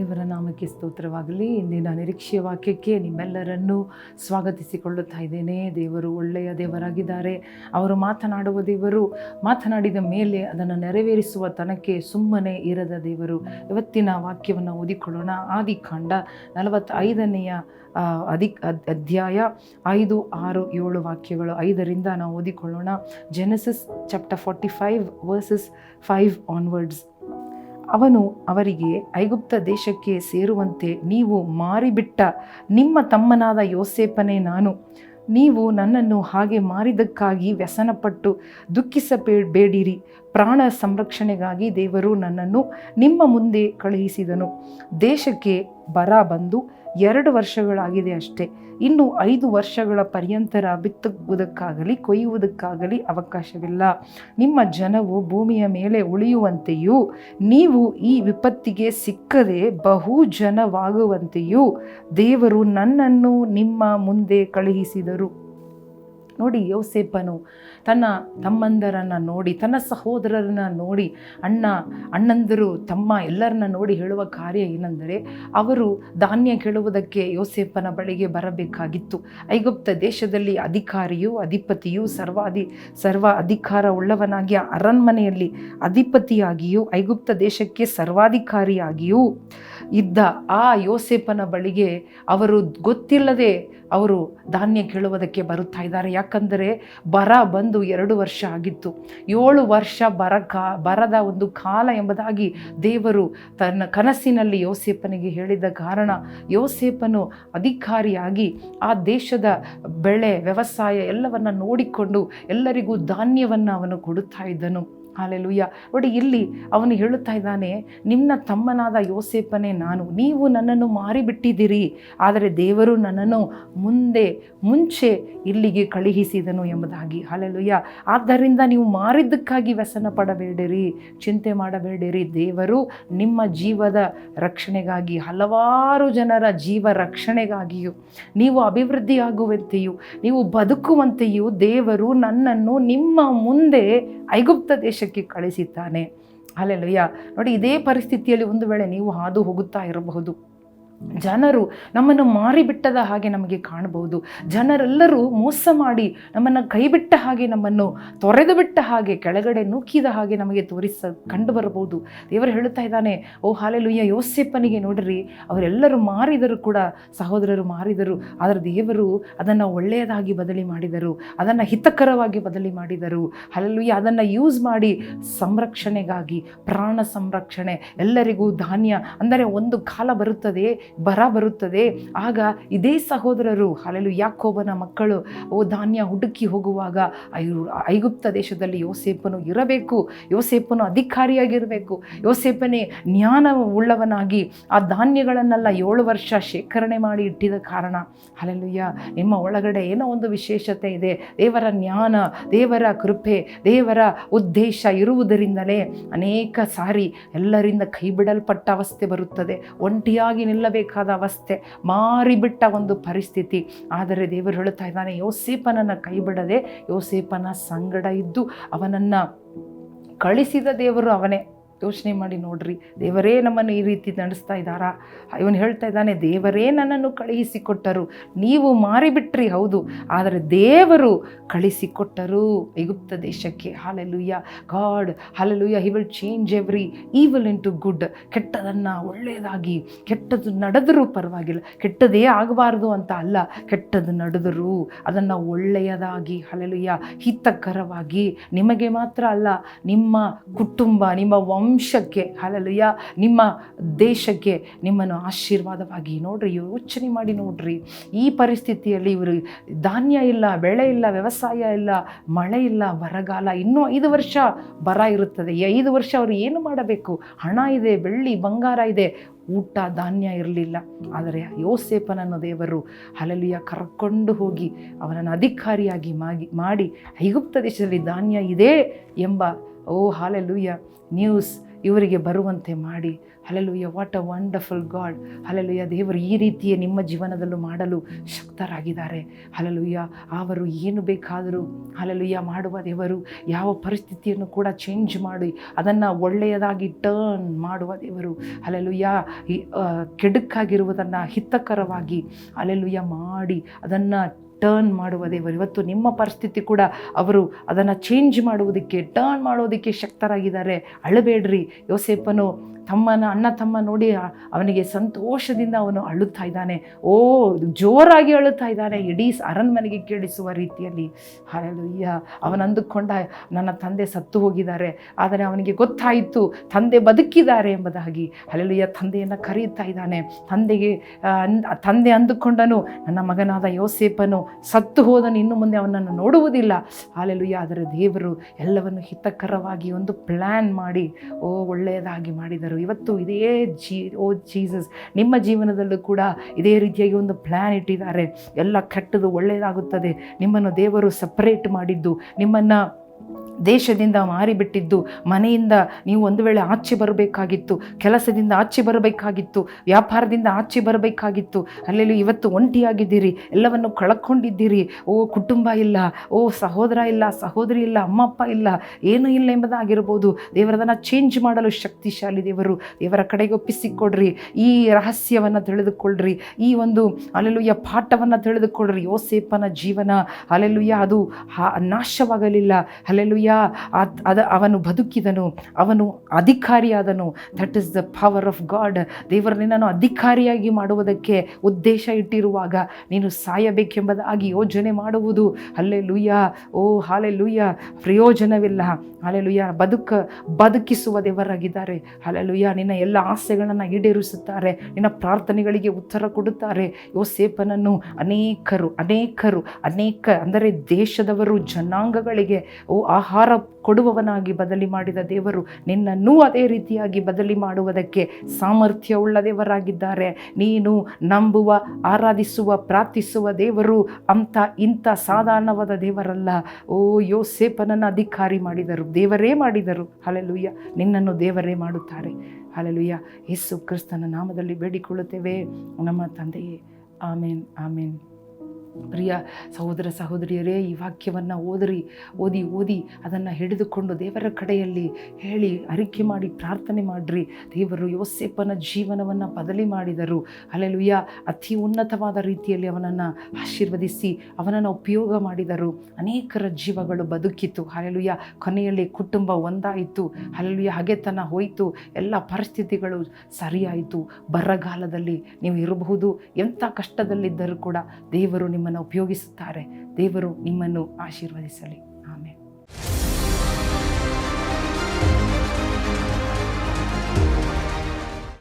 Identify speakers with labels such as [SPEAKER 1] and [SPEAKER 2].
[SPEAKER 1] ದೇವರ ನಾಮಕ್ಕೆ ಸ್ತೋತ್ರವಾಗಲಿ. ಇಂದಿನ ನಿರೀಕ್ಷೆಯ ವಾಕ್ಯಕ್ಕೆ ನಿಮ್ಮೆಲ್ಲರನ್ನೂ ಸ್ವಾಗತಿಸಿಕೊಳ್ಳುತ್ತಾ ಇದ್ದೇನೆ. ದೇವರು ಒಳ್ಳೆಯ ದೇವರಾಗಿದ್ದಾರೆ. ಅವರು ಮಾತನಾಡುವ ದೇವರು, ಮಾತನಾಡಿದ ಮೇಲೆ ಅದನ್ನು ನೆರವೇರಿಸುವ ತನಕ್ಕೆ ಸುಮ್ಮನೆ ಇರದ ದೇವರು. ಇವತ್ತಿನ ವಾಕ್ಯವನ್ನು ಓದಿಕೊಳ್ಳೋಣ. ಆದಿಕಾಂಡ ನಲವತ್ತೈದನೆಯ ಅಧಿ ಅಧ್ಯಾಯ ಐದು, ಆರು, ಏಳು ವಾಕ್ಯಗಳು. ಐದರಿಂದ ನಾವು ಓದಿಕೊಳ್ಳೋಣ. Genesis chapter forty five verses five onwards ಅವನು ಅವರಿಗೆ, ಐಗುಪ್ತ ದೇಶಕ್ಕೆ ಸೇರುವಂತೆ ನೀವು ಮಾರಿಬಿಟ್ಟ ನಿಮ್ಮ ತಮ್ಮನಾದ ಯೋಸೇಪನೇ ನಾನು. ನೀವು ನನ್ನನ್ನು ಹಾಗೆ ಮಾರಿದಕ್ಕಾಗಿ ವ್ಯಸನಪಟ್ಟು ದುಃಖಿಸಬೇಡಿರಿ ಪ್ರಾಣ ಸಂರಕ್ಷಣೆಗಾಗಿ ದೇವರು ನನ್ನನ್ನು ನಿಮ್ಮ ಮುಂದೆ ಕಳುಹಿಸಿದನು. ದೇಶಕ್ಕೆ ಬರ ಬಂದು ಎರಡು ವರ್ಷಗಳಾಗಿದೆ ಅಷ್ಟೇ. ಇನ್ನು ಐದು ವರ್ಷಗಳ ಪರ್ಯಂತರ ಬಿತ್ತುವುದಕ್ಕಾಗಲಿ, ಕೊಯ್ಯುವುದಕ್ಕಾಗಲಿ ಅವಕಾಶವಿಲ್ಲ. ನಿಮ್ಮ ಜನವು ಭೂಮಿಯ ಮೇಲೆ ಉಳಿಯುವಂತೆಯೂ, ನೀವು ಈ ವಿಪತ್ತಿಗೆ ಸಿಕ್ಕದೆ ಬಹು ಜನವಾಗುವಂತೆಯೂ ದೇವರು ನನ್ನನ್ನು ನಿಮ್ಮ ಮುಂದೆ ಕಳುಹಿಸಿದರು. ನೋಡಿ ಯೋಸೇಪನು ತನ್ನ ತಮ್ಮಂದರನ್ನು ನೋಡಿ, ತನ್ನ ಸಹೋದರರನ್ನ ನೋಡಿ, ಅಣ್ಣ, ಅಣ್ಣಂದರು, ತಮ್ಮ ಎಲ್ಲರನ್ನ ನೋಡಿ ಹೇಳುವ ಕಾರ್ಯ ಏನೆಂದರೆ ಅವರು ಧಾನ್ಯ ಕೇಳುವುದಕ್ಕೆ ಯೋಸೇಪನ ಬಳಿಗೆ ಬರಬೇಕಾಗಿತ್ತು. ಐಗುಪ್ತ ದೇಶದಲ್ಲಿ ಅಧಿಕಾರಿಯು, ಅಧಿಪತಿಯು ಸರ್ವಾಧಿ, ಸರ್ವ ಅಧಿಕಾರ ಉಳ್ಳವನಾಗಿ ಅರಣ್ಮನೆಯಲ್ಲಿ ಅಧಿಪತಿಯಾಗಿಯೂ, ಐಗುಪ್ತ ದೇಶಕ್ಕೆ ಸರ್ವಾಧಿಕಾರಿಯಾಗಿಯೂ ಇದ್ದ ಆ ಯೋಸೇಪನ ಬಳಿಗೆ ಅವರು ಗೊತ್ತಿಲ್ಲದೆ ಅವರು ಧಾನ್ಯ ಕೇಳುವುದಕ್ಕೆ ಬರುತ್ತಾ ಇದ್ದಾರೆ. ಯಾಕಂದರೆ ಬರ ಬಂದು ಎರಡು ವರ್ಷ ಆಗಿತ್ತು. ಏಳು ವರ್ಷ ಬರ ಕಾ, ಬರದ ಒಂದು ಕಾಲ ಎಂಬುದಾಗಿ ದೇವರು ತನ್ನ ಕನಸಿನಲ್ಲಿ ಯೋಸೇಪನಿಗೆ ಹೇಳಿದ ಕಾರಣ ಯೋಸೇಪನು ಅಧಿಕಾರಿಯಾಗಿ ಆ ದೇಶದ ಬೆಳೆ, ವ್ಯವಸಾಯ ಎಲ್ಲವನ್ನು ನೋಡಿಕೊಂಡು ಎಲ್ಲರಿಗೂ ಧಾನ್ಯವನ್ನು ಅವನು ಕೊಡುತ್ತಾ ಇದ್ದನು. ಹಾಲೆಲುಯ್ಯ ನೋಡಿ, ಇಲ್ಲಿ ಅವನು ಹೇಳುತ್ತಾ ಇದ್ದಾನೆ, ನಿನ್ನ ತಮ್ಮನಾದ ಯೋಸೇಪನೇ ನಾನು, ನೀವು ನನ್ನನ್ನು ಮಾರಿಬಿಟ್ಟಿದ್ದೀರಿ, ಆದರೆ ದೇವರು ನನ್ನನ್ನು ಮುಂದೆ, ಮುಂಚೆ ಇಲ್ಲಿಗೆ ಕಳುಹಿಸಿದನು ಎಂಬುದಾಗಿ. ಹಾಲೆಲುಯ್ಯ ಆದ್ದರಿಂದ ನೀವು ಮಾರಿದ್ದಕ್ಕಾಗಿ ವ್ಯಸನ ಪಡಬೇಡಿರಿ ಚಿಂತೆ ಮಾಡಬೇಡಿರಿ. ದೇವರು ನಿಮ್ಮ ಜೀವದ ರಕ್ಷಣೆಗಾಗಿ, ಹಲವಾರು ಜನರ ಜೀವ ರಕ್ಷಣೆಗಾಗಿಯೂ, ನೀವು ಅಭಿವೃದ್ಧಿಯಾಗುವಂತೆಯೂ, ನೀವು ಬದುಕುವಂತೆಯೂ ದೇವರು ನನ್ನನ್ನು ನಿಮ್ಮ ಮುಂದೆ ಐಗುಪ್ತ ದೇಶಕ್ಕೆ ಕಳಿಸಿದ್ದಾನೆ. ಅಲ್ಲೆಲ್ಲಯ್ಯ ನೋಡಿ ಇದೇ ಪರಿಸ್ಥಿತಿಯಲ್ಲಿ ಒಂದು ವೇಳೆ ನೀವು ಹಾದು ಹೋಗುತ್ತಾ ಇರಬಹುದು. ಜನರು ನಮ್ಮನ್ನು ಮಾರಿಬಿಟ್ಟದ ಹಾಗೆ ನಮಗೆ ಕಾಣಬಹುದು. ಜನರೆಲ್ಲರೂ ಮೋಸ ಮಾಡಿ ನಮ್ಮನ್ನು ಕೈಬಿಟ್ಟ ಹಾಗೆ ನಮ್ಮನ್ನು ತೊರೆದು ಬಿಟ್ಟ ಹಾಗೆ ಕೆಳಗಡೆ ನೂಕಿದ ಹಾಗೆ ನಮಗೆ ತೋರಿಸ ಕಂಡು ಬರಬಹುದು. ದೇವರು ಹೇಳುತ್ತಾ ಇದ್ದಾನೆ, ಓ ಹಾಲೆಲುಯ್ಯ ಯೋಸೆಪ್ಪನಿಗೆ ನೋಡ್ರಿ, ಅವರೆಲ್ಲರೂ ಮಾರಿದರು ಕೂಡ ಸಹೋದರರು ಮಾರಿದರು, ಆದರೆ ದೇವರು ಅದನ್ನು ಒಳ್ಳೆಯದಾಗಿ ಬದಲಿ ಮಾಡಿದರು, ಅದನ್ನು ಹಿತಕರವಾಗಿ ಬದಲಿ ಮಾಡಿದರು. ಹಾಲೆಲುಯ್ಯ, ಅದನ್ನು ಯೂಸ್ ಮಾಡಿ ಸಂರಕ್ಷಣೆಗಾಗಿ, ಪ್ರಾಣ ಸಂರಕ್ಷಣೆ, ಎಲ್ಲರಿಗೂ ಧಾನ್ಯ, ಅಂದರೆ ಒಂದು ಕಾಲ ಬರುತ್ತದೆ ಬರ ಬರುತ್ತದೆ. ಆಗ ಇದೇ ಸಹೋದರರು ಅಲ್ಲೆಲ್ಲೂ ಯಾಕೋಬನ ಮಕ್ಕಳು, ಓ ಧಾನ್ಯ ಹುಡುಕಿ ಹೋಗುವಾಗ ಐಗುಪ್ತ ದೇಶದಲ್ಲಿ ಯೋಸೇಪನು ಇರಬೇಕು ಯೋಸೇಪನು ಅಧಿಕಾರಿಯಾಗಿರಬೇಕು. ಯೋಸೇಪನೇ ಜ್ಞಾನ ಉಳ್ಳವನಾಗಿ ಆ ಧಾನ್ಯಗಳನ್ನೆಲ್ಲ ಏಳು ವರ್ಷ ಶೇಖರಣೆ ಮಾಡಿ ಇಟ್ಟಿದ ಕಾರಣ ಅಲ್ಲೆಲ್ಲುಯ್ಯ ನಿಮ್ಮ ಒಳಗಡೆ ಏನೋ ಒಂದು ವಿಶೇಷತೆ ಇದೆ. ದೇವರ ಜ್ಞಾನ, ದೇವರ ಕೃಪೆ, ದೇವರ ಉದ್ದೇಶ ಇರುವುದರಿಂದಲೇ ಅನೇಕ ಸಾರಿ ಎಲ್ಲರಿಂದ ಕೈಬಿಡಲ್ಪಟ್ಟ ಅವಸ್ಥೆ ಬರುತ್ತದೆ. ಒಂಟಿಯಾಗಿ ನಿಲ್ಲಬೇಕಾದ ಅವಸ್ಥೆ, ಮಾರಿಬಿಟ್ಟ ಒಂದು ಪರಿಸ್ಥಿತಿ. ಆದರೆ ದೇವರು ಹೇಳುತ್ತಾ ಇದ್ದಾನೆ ಯೋಸೇಪನನ್ನು ಕೈ ಬಿಡದೆ ಯೋಸೇಪನ ಸಂಗಡ ಇದ್ದು ಅವನನ್ನು ಕಳಿಸಿದ ದೇವರು ಅವನೇ. ಯೋಚನೆ ಮಾಡಿ ನೋಡ್ರಿ. ದೇವರೇ ನಮ್ಮನ್ನು ಈ ರೀತಿ ನಡೆಸ್ತಾ ಇದ್ದಾರಾ? ಇವನು ಹೇಳ್ತಾ ಇದ್ದಾನೆ, ದೇವರೇ ನನ್ನನ್ನು ಕಳುಹಿಸಿಕೊಟ್ಟರು. ನೀವು ಮಾರಿಬಿಟ್ರಿ, ಹೌದು. ಆದರೆ ದೇವರು ಕಳಿಸಿಕೊಟ್ಟರು ಐಗುಪ್ತ ದೇಶಕ್ಕೆ. Hallelujah. God, hallelujah, he will change every evil into good. ಕೆಟ್ಟದನ್ನು ಒಳ್ಳೆಯದಾಗಿ, ಕೆಟ್ಟದ್ದು ನಡೆದರೂ ಪರವಾಗಿಲ್ಲ. ಕೆಟ್ಟದೇ ಆಗಬಾರ್ದು ಅಂತ ಅಲ್ಲ, ಕೆಟ್ಟದ್ದು ನಡೆದರೂ ಅದನ್ನು ಒಳ್ಳೆಯದಾಗಿ, ಹಲೆಲುಯ್ಯ, ಹಿತಕರವಾಗಿ, ನಿಮಗೆ ಮಾತ್ರ ಅಲ್ಲ, ನಿಮ್ಮ ಕುಟುಂಬ, ನಿಮ್ಮ ವಂಶಕ್ಕೆ ಹಲಲುಯ್ಯ ನಿಮ್ಮ ದೇಶಕ್ಕೆ ನಿಮ್ಮನ್ನು ಆಶೀರ್ವಾದವಾಗಿ ನೋಡ್ರಿ, ಯೋಚನೆ ಮಾಡಿ ನೋಡ್ರಿ. ಈ ಪರಿಸ್ಥಿತಿಯಲ್ಲಿ ಇವರು ಧಾನ್ಯ ಇಲ್ಲ, ಬೆಳೆ ಇಲ್ಲ, ವ್ಯವಸಾಯ ಇಲ್ಲ, ಮಳೆ ಇಲ್ಲ, ಬರಗಾಲ ಇನ್ನೂ ಐದು ವರ್ಷ ಬರ ಇರುತ್ತದೆ. ಈ ಐದು ವರ್ಷ ಅವರು ಏನು ಮಾಡಬೇಕು? ಹಣ ಇದೆ, ಬೆಳ್ಳಿ, ಬಂಗಾರ ಇದೆ, ಊಟ, ಧಾನ್ಯ ಇರಲಿಲ್ಲ. ಆದರೆ ಯೋಸೇಪನನ್ನು ದೇವರು ಹಲಲಿಯ ಕರ್ಕೊಂಡು ಹೋಗಿ ಅವನನ್ನು ಅಧಿಕಾರಿಯಾಗಿ ಮಾಗಿ, ಮಾಡಿ ಐಗುಪ್ತ ದೇಶದಲ್ಲಿ ಧಾನ್ಯ ಇದೆ ಎಂಬ ಓ ಹಾಲೆಲುಯ್ಯ ನ್ಯೂಸ್ ಇವರಿಗೆ ಬರುವಂತೆ ಮಾಡಿ. Hallelujah what a wonderful God. Hallelujah ದೇವರು ಈ ರೀತಿಯೇ ನಿಮ್ಮ ಜೀವನದಲ್ಲೂ ಮಾಡಲು ಶಕ್ತರಾಗಿದ್ದಾರೆ. ಹಲಲುಯ್ಯ ಅವರು ಏನು ಬೇಕಾದರೂ ಹಲಲುಯ್ಯ ಮಾಡುವ ದೇವರು, ಯಾವ ಪರಿಸ್ಥಿತಿಯನ್ನು ಕೂಡ ಚೇಂಜ್ ಮಾಡಿ, ಅದನ್ನು ಒಳ್ಳೆಯದಾಗಿ ಟರ್ನ್ ಮಾಡುವ ದೇವರು. ಹಲಲುಯ್ಯ ಕೆಡುಕಾಗಿರುವುದನ್ನು ಹಿತಕರವಾಗಿ ಅಲೆಲುಯ್ಯ ಮಾಡಿ, ಅದನ್ನು ಟರ್ನ್ ಮಾಡುವ ದೇವರು. ಇವತ್ತು ನಿಮ್ಮ ಪರಿಸ್ಥಿತಿ ಕೂಡ ಅವರು ಅದನ್ನು ಚೇಂಜ್ ಮಾಡುವುದಕ್ಕೆ ಟರ್ನ್ ಮಾಡೋದಕ್ಕೆ ಶಕ್ತರಾಗಿದ್ದಾರೆ. ಅಳಬೇಡ್ರಿ. ಯೋಸೇಪನು ತಮ್ಮನ, ಅಣ್ಣ ತಮ್ಮ ನೋಡಿ ಅವನಿಗೆ ಸಂತೋಷದಿಂದ ಅವನು ಅಳುತ್ತಾ ಇದ್ದಾನೆ. ಓ, ಜೋರಾಗಿ ಅಳುತ್ತಾ ಇದ್ದಾನೆ. ಇಡೀ ಅರಣ್ಮನೆಗೆ ಕೇಳಿಸುವ ರೀತಿಯಲ್ಲಿ. ಹಾಲೆಲುಯ್ಯ ಅವನು ಅಂದುಕೊಂಡ, ನನ್ನ ತಂದೆ ಸತ್ತು ಹೋಗಿದ್ದಾರೆ. ಆದರೆ ಅವನಿಗೆ ಗೊತ್ತಾಯಿತು, ತಂದೆ ಬದುಕಿದ್ದಾರೆ ಎಂಬುದಾಗಿ. ಹಲೆಲುಯ್ಯ ತಂದೆಯನ್ನು ಕರೆಯುತ್ತಾ ಇದ್ದಾನೆ. ತಂದೆಗೆ ತಂದೆ ಅಂದುಕೊಂಡನು, ನನ್ನ ಮಗನಾದ ಯೋಸೇಪನು ಸತ್ತು ಹೋದನು, ಇನ್ನು ಮುಂದೆ ಅವನನ್ನು ನೋಡುವುದಿಲ್ಲ. ಹಾಲೆಲುಯ್ಯ ಆದರೆ ದೇವರು ಎಲ್ಲವನ್ನು ಹಿತಕರವಾಗಿ ಒಂದು ಪ್ಲ್ಯಾನ್ ಮಾಡಿ, ಓ, ಒಳ್ಳೆಯದಾಗಿ ಮಾಡಿದರು. ಇವತ್ತು ಇದೇ ಜೀ, ಓ, ಜೀಸಸ್, ನಿಮ್ಮ ಜೀವನದಲ್ಲೂ ಕೂಡ ಇದೇ ರೀತಿಯಾಗಿ ಒಂದು ಪ್ಲ್ಯಾನ್ ಇಟ್ಟಿದ್ದಾರೆ. ಎಲ್ಲ ಕೆಟ್ಟದು ಒಳ್ಳೆಯದಾಗುತ್ತದೆ. ನಿಮ್ಮನ್ನು ದೇವರು ಸಪ್ರೇಟ್ ಮಾಡಿದ್ದು, ನಿಮ್ಮನ್ನು ದೇಶದಿಂದ ಮಾರಿಬಿಟ್ಟಿದ್ದು, ಮನೆಯಿಂದ ನೀವು ಒಂದು ವೇಳೆ ಆಚೆ ಬರಬೇಕಾಗಿತ್ತು, ಕೆಲಸದಿಂದ ಆಚೆ ಬರಬೇಕಾಗಿತ್ತು, ವ್ಯಾಪಾರದಿಂದ ಆಚೆ ಬರಬೇಕಾಗಿತ್ತು, ಅಲ್ಲೆಲ್ಲೂ ಇವತ್ತು ಒಂಟಿಯಾಗಿದ್ದೀರಿ, ಎಲ್ಲವನ್ನು ಕಳ್ಕೊಂಡಿದ್ದೀರಿ. ಓ, ಕುಟುಂಬ ಇಲ್ಲ, ಓ, ಸಹೋದರ ಇಲ್ಲ, ಸಹೋದರಿ ಇಲ್ಲ, ಅಮ್ಮ, ಅಪ್ಪ ಇಲ್ಲ, ಏನೂ ಇಲ್ಲ ಎಂಬುದಾಗಿರ್ಬೋದು. ದೇವರದನ್ನು ಚೇಂಜ್ ಮಾಡಲು ಶಕ್ತಿಶಾಲಿ ದೇವರು, ದೇವರ ಕಡೆಗೆ ಒಪ್ಪಿಸಿಕೊಡ್ರಿ. ಈ ರಹಸ್ಯವನ್ನು ತಿಳಿದುಕೊಳ್ಳ್ರಿ ಈ ಒಂದು ಅಲ್ಲೆಲ್ಲುಯ್ಯ ಪಾಠವನ್ನು ತಿಳಿದುಕೊಳ್ಳ್ರಿ ಯೋಸೇಪನ ಜೀವನ ಅಲೆಲುಯ್ಯ ಅದು ನಾಶವಾಗಲಿಲ್ಲ. ಅಲ್ಲೆಲ್ಲುಯ್ಯ ಅದ್- ಅದ, ಅವನು ಬದುಕಿದನು, ಅವನು ಅಧಿಕಾರಿಯಾದನು. That is the power of God ದೇವರು ನಿನ್ನನ್ನು ಅಧಿಕಾರಿಯಾಗಿ ಮಾಡುವುದಕ್ಕೆ ಉದ್ದೇಶ ಇಟ್ಟಿರುವಾಗ ನೀನು ಸಾಯಬೇಕೆಂಬುದಾಗಿ ಯೋಜನೆ ಮಾಡುವುದು. ಅಲ್ಲೇ ಲೂಯ್ಯ ಓ ಹಾಲೆ ಲೂಯ್ಯ ಪ್ರಯೋಜನವಿಲ್ಲ. ಹಾಲೆ ಲೂಯ್ಯ ಬದುಕ, ಬದುಕಿಸುವ ದೇವರಾಗಿದ್ದಾರೆ. ಹಾಲೆ ಲೂಯ್ಯ ನಿನ್ನ ಎಲ್ಲ ಆಸೆಗಳನ್ನು ಈಡೇರಿಸುತ್ತಾರೆ. ನಿನ್ನ ಪ್ರಾರ್ಥನೆಗಳಿಗೆ ಉತ್ತರ ಕೊಡುತ್ತಾರೆ. ಯೋಸೇಪನನ್ನು ಅನೇಕರು ಅನೇಕರು, ಅನೇಕ, ಅಂದರೆ ದೇಶದವರು, ಜನಾಂಗಗಳಿಗೆ, ಓ ಆಹಾರ ಕೊಡುವವನಾಗಿ ಬದಲಿ ಮಾಡಿದ ದೇವರು ನಿನ್ನನ್ನೂ ಅದೇ ರೀತಿಯಾಗಿ ಬದಲಿ ಮಾಡುವುದಕ್ಕೆ ಸಾಮರ್ಥ್ಯವುಳ್ಳ ದೇವರಾಗಿದ್ದಾರೆ. ನೀನು ನಂಬುವ, ಆರಾಧಿಸುವ, ಪ್ರಾರ್ಥಿಸುವ ದೇವರು ಅಂಥ ಇಂಥ ಸಾಧಾರಣವಾದ ದೇವರಲ್ಲ. ಓ ಯೋಸೇಪನನ್ನು ಅಧಿಕಾರಿ ಮಾಡಿದರು, ದೇವರೇ ಮಾಡಿದರು. ಹಲಲುಯ್ಯ ನಿನ್ನನ್ನು ದೇವರೇ ಮಾಡುತ್ತಾರೆ. ಹಲಲುಯ್ಯ ಯೇಸು ಕ್ರಿಸ್ತನ ನಾಮದಲ್ಲಿ ಬೇಡಿಕೊಳ್ಳುತ್ತೇವೆ. ನಮ್ಮ ತಂದೆಯೇ, ಆಮೇನ್ ಆಮೇನ್. ಪ್ರಿಯ ಸಹೋದರ ಸಹೋದರಿಯರೇ, ಈ ವಾಕ್ಯವನ್ನು ಓದಿರಿ, ಓದಿ ಓದಿ, ಅದನ್ನು ಹಿಡಿದುಕೊಂಡು ದೇವರ ಕಡೆಯಲ್ಲಿ ಹೇಳಿ ಅರಿಕೆ ಮಾಡಿ ಪ್ರಾರ್ಥನೆ ಮಾಡಿರಿ. ದೇವರು ಯೋಸೆಪ್ಪನ ಜೀವನವನ್ನು ಬದಲಿ ಮಾಡಿದರು. ಅಲ್ಲೆಲುಯ್ಯ ಅತಿ ಉನ್ನತವಾದ ರೀತಿಯಲ್ಲಿ ಅವನನ್ನು ಆಶೀರ್ವದಿಸಿ, ಅವನನ್ನು ಉಪಯೋಗ ಮಾಡಿದರು. ಅನೇಕರ ಜೀವಗಳು ಬದುಕಿತು ಅಲ್ಲೆಲುಯ್ಯ ಕೊನೆಯಲ್ಲಿ ಕುಟುಂಬ ಒಂದಾಯಿತು. ಅಲ್ಲೆಲುಯ್ಯ ಹಗೆತನ ಹೋಯಿತು. ಎಲ್ಲ ಪರಿಸ್ಥಿತಿಗಳು ಸರಿಯಾಯಿತು. ಬರಗಾಲದಲ್ಲಿ ನೀವು ಇರಬಹುದು. ಎಂಥ ಕಷ್ಟದಲ್ಲಿದ್ದರೂ ಕೂಡ ದೇವರು ನಿಮ್ಮನ್ನು ಉಪಯೋಗಿಸುತ್ತಾರೆ. ದೇವರು ನಿಮ್ಮನ್ನು ಆಶೀರ್ವದಿಸಲಿ.